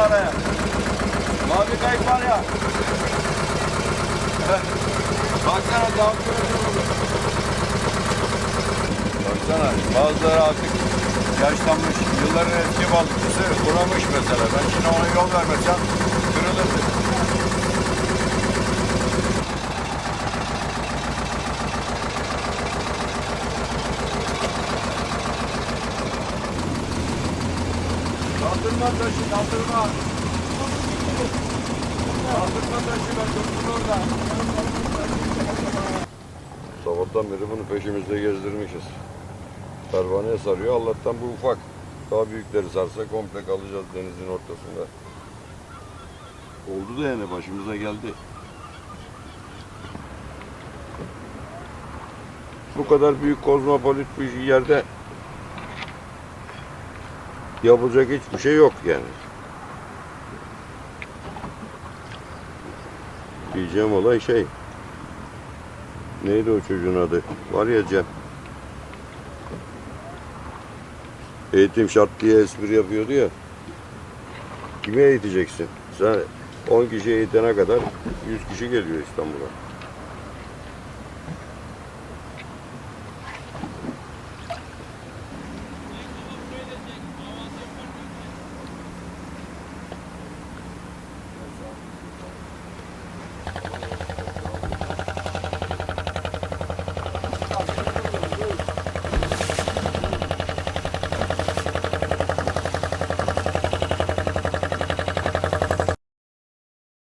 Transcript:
araya. Mavi kayık var ya. Baksana dalgıyor. Baksana bazıları artık yaşlanmış. Yılların eski balıkçısı vuramış mesela. Ben şimdi ona yol vermesem kırılırdı. Kaldırma taşı, kaldırma. Kaldırma taşı, ben durdum orada. Sabahtan beri bunu peşimizde gezdirmişiz. Pervaneye sarıyor. Allah'tan bu ufak. Daha büyükleri sarsa komple kalacağız denizin ortasında. Oldu da yani başımıza geldi. Bu kadar büyük kozmopolit bir yerde yapılacak hiçbir şey yok yani. Diyeceğim olay şey. Neydi o çocuğun adı? Var ya Cem. Eğitim şart diye espri yapıyordu ya. Kimi eğiteceksin? Sen 10 kişi eğitene kadar 100 kişi geliyor İstanbul'a.